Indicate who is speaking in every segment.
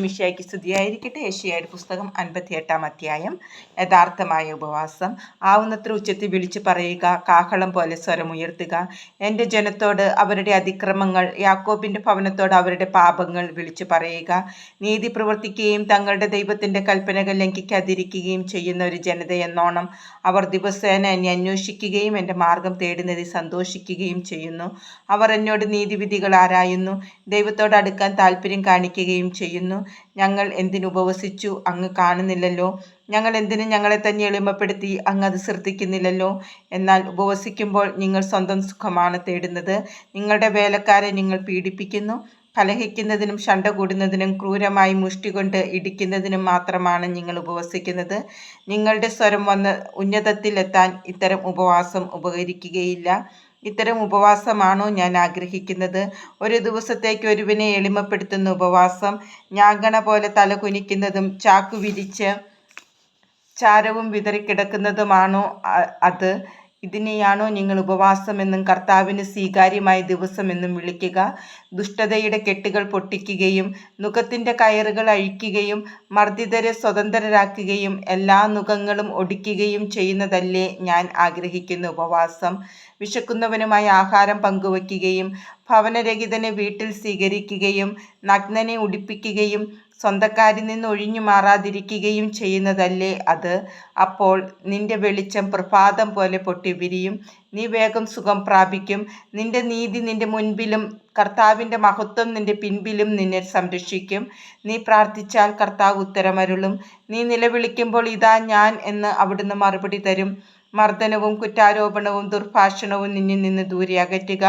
Speaker 1: മിഷിയായ്ക്ക് സ്തുതിയായിരിക്കട്ടെ. ഏഷ്യയുടെ പുസ്തകം അൻപത്തിയെട്ടാം അധ്യായം. യഥാർത്ഥമായ ഉപവാസം. ആവുന്നത്ര ഉച്ചത്തിൽ വിളിച്ചു പറയുക കാഹളം പോലെ സ്വരമുയർത്തുക എന്റെ ജനത്തോട് അവരുടെ അതിക്രമങ്ങൾ യാക്കോബിന്റെ ഭവനത്തോട് അവരുടെ പാപങ്ങൾ വിളിച്ചു പറയുക. നീതി പ്രവർത്തിക്കുകയും തങ്ങളുടെ ദൈവത്തിന്റെ കൽപ്പനകൾ ലംഘിക്കാതിരിക്കുകയും ചെയ്യുന്ന ഒരു ജനതയെന്നോണം അവർ ദിവസേന എന്നെ അന്വേഷിക്കുകയും എന്റെ മാർഗം തേടുന്നതിൽ സന്തോഷിക്കുകയും ചെയ്യുന്നു. അവർ എന്നോട് നീതിവിധികൾ ആരായുന്നു? ദൈവത്തോട് അടുക്കാൻ താല്പര്യം കാണിക്കുകയും ചെയ്യുന്നു. ഞങ്ങൾ എന്തിനുപവസിച്ചു അങ്ങ് കാണുന്നില്ലല്ലോ. ഞങ്ങൾ എന്തിനു ഞങ്ങളെ തന്നെ എളിമപ്പെടുത്തി? അങ്ങ് അത് ശ്രദ്ധിക്കുന്നില്ലല്ലോ. എന്നാൽ ഉപവസിക്കുമ്പോൾ നിങ്ങൾ സ്വന്തം സുഖമാണ് തേടുന്നത്. നിങ്ങളുടെ വേലക്കാരെ നിങ്ങൾ പീഡിപ്പിക്കുന്നു. കലഹിക്കുന്നതിനും ശണ്ട കൂടുന്നതിനും ക്രൂരമായി മുഷ്ടി കൊണ്ട് ഇടിക്കുന്നതിനും മാത്രമാണ് നിങ്ങൾ ഉപവസിക്കുന്നത്. നിങ്ങളുടെ സ്വരം വന്ന് ഉന്നതത്തിലെത്താൻ ഇത്തരം ഉപവാസം ഉപകരിക്കുകയില്ല. ഇത്തരം ഉപവാസമാണോ ഞാൻ ആഗ്രഹിക്കുന്നത്? ഒരു ദിവസത്തേക്ക് ഒരുവിനെ എളിമപ്പെടുത്തുന്ന ഉപവാസം ഞാങ്കണ പോലെ തല കുനിക്കുന്നതും ചാക്കു വിരിച്ച് ചാരവും വിതറിക്കിടക്കുന്നതുമാണോ അത്? ഇതിനെയാണോ നിങ്ങൾ ഉപവാസമെന്നും കർത്താവിന് സ്വീകാര്യമായ ദിവസമെന്നും വിളിക്കുക. ദുഷ്ടതയുടെ കെട്ടുകൾ പൊട്ടിക്കുകയും നുഖത്തിന്റെ കയറുകൾ അഴിക്കുകയും മർദ്ദിതരെ സ്വതന്ത്രരാക്കുകയും എല്ലാ നുഖങ്ങളും ഒടിക്കുകയും ചെയ്യുന്നതല്ലേ ഞാൻ ആഗ്രഹിക്കുന്ന. ഉപവാസം വിശക്കുന്നവനുമായി ആഹാരം പങ്കുവയ്ക്കുകയും ഭവനരഹിതനെ വീട്ടിൽ സ്വീകരിക്കുകയും നഗ്നനെ ഉടുപ്പിക്കുകയും സ്വന്തക്കാരിൽ നിന്ന് ഒഴിഞ്ഞു മാറാതിരിക്കുകയും ചെയ്യുന്നതല്ലേ അത്? അപ്പോൾ നിന്റെ വെളിച്ചം പ്രഭാതം പോലെ പൊട്ടിവിരിയും നീ വേഗം സുഖം പ്രാപിക്കും. നിന്റെ നീതി നിന്റെ മുൻപിലും കർത്താവിന്റെ മഹത്വം നിന്റെ പിൻപിലും നിന്നെ സംരക്ഷിക്കും. നീ പ്രാർത്ഥിച്ചാൽ കർത്താവ് ഉത്തരമരുളും. നീ നിലവിളിക്കുമ്പോൾ ഇതാ ഞാൻ എന്ന് അവിടുന്ന് മറുപടി തരും. മർദ്ദനവും കുറ്റാരോപണവും ദുർഭാഷണവും നിന്നിൽ നിന്ന് ദൂരെ അകറ്റുക.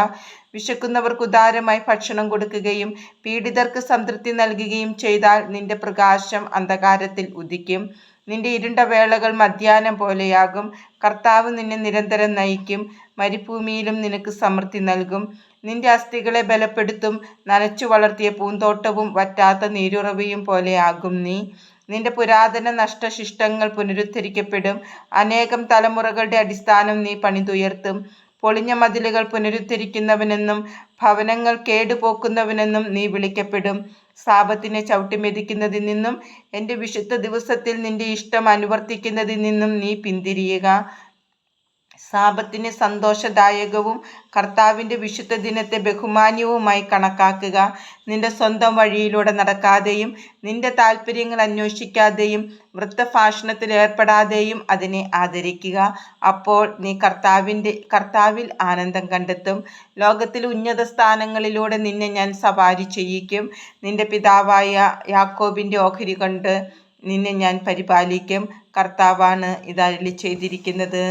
Speaker 1: വിശക്കുന്നവർക്ക് ഉദാരമായി ഭക്ഷണം കൊടുക്കുകയും പീഡിതർക്ക് സംതൃപ്തി നൽകുകയും ചെയ്താൽ നിന്റെ പ്രകാശം അന്ധകാരത്തിൽ ഉദിക്കും. നിന്റെ ഇരുണ്ട വേളകൾ മധ്യാഹ്നം പോലെയാകും. കർത്താവ് നിന്നെ നിരന്തരം നയിക്കും. മരുഭൂമിയിലും നിനക്ക് സമൃദ്ധി നൽകും. നിന്റെ അസ്ഥികളെ ബലപ്പെടുത്തും. നനച്ചു വളർത്തിയ പൂന്തോട്ടവും വറ്റാത്ത നീരുറവയും പോലെയാകും നീ. നിന്റെ പുരാതന നഷ്ടശിഷ്ടങ്ങൾ പുനരുദ്ധരിക്കപ്പെടും. അനേകം തലമുറകളുടെ അടിസ്ഥാനം നീ പണിതുയർത്തും. പൊളിഞ്ഞ മതിലുകൾ പുനരുദ്ധരിക്കുന്നവനെന്നും ഭവനങ്ങൾ കേടുപോക്കുന്നവനെന്നും നീ വിളിക്കപ്പെടും. സാപത്തിനെ ചവിട്ടിമെതിക്കുന്നതിൽ നിന്നും എന്റെ വിശുദ്ധ ദിവസത്തിൽ നിന്റെ ഇഷ്ടം അനുവർത്തിക്കുന്നതിൽ നിന്നും നീ പിന്തിരിയുക. സാപത്തിനെ സന്തോഷദായകവും കർത്താവിന്റെ വിശുദ്ധ ദിനത്തെ ബഹുമാന്യവുമായി കണക്കാക്കുക. നിന്റെ സ്വന്തം വഴിയിലൂടെ നടക്കാതെയും നിന്റെ താല്പര്യങ്ങൾ അന്വേഷിക്കാതെയും വൃത്തഭാഷണത്തിൽ ഏർപ്പെടാതെയും അതിനെ ആദരിക്കുക. അപ്പോൾ നീ കർത്താവിന്റെ കർത്താവിൽ ആനന്ദം കണ്ടെത്തും. ലോകത്തിൽ ഉന്നത സ്ഥാനങ്ങളിലൂടെ നിന്നെ ഞാൻ സവാരി ചെയ്യിക്കും. നിന്റെ പിതാവായ യാക്കോബിന്റെ ഓഹരി കൊണ്ട് നിന്നെ ഞാൻ പരിപാലിക്കും. കർത്താവാണ് ഇതരളി ചെയ്തിരിക്കുന്നത്.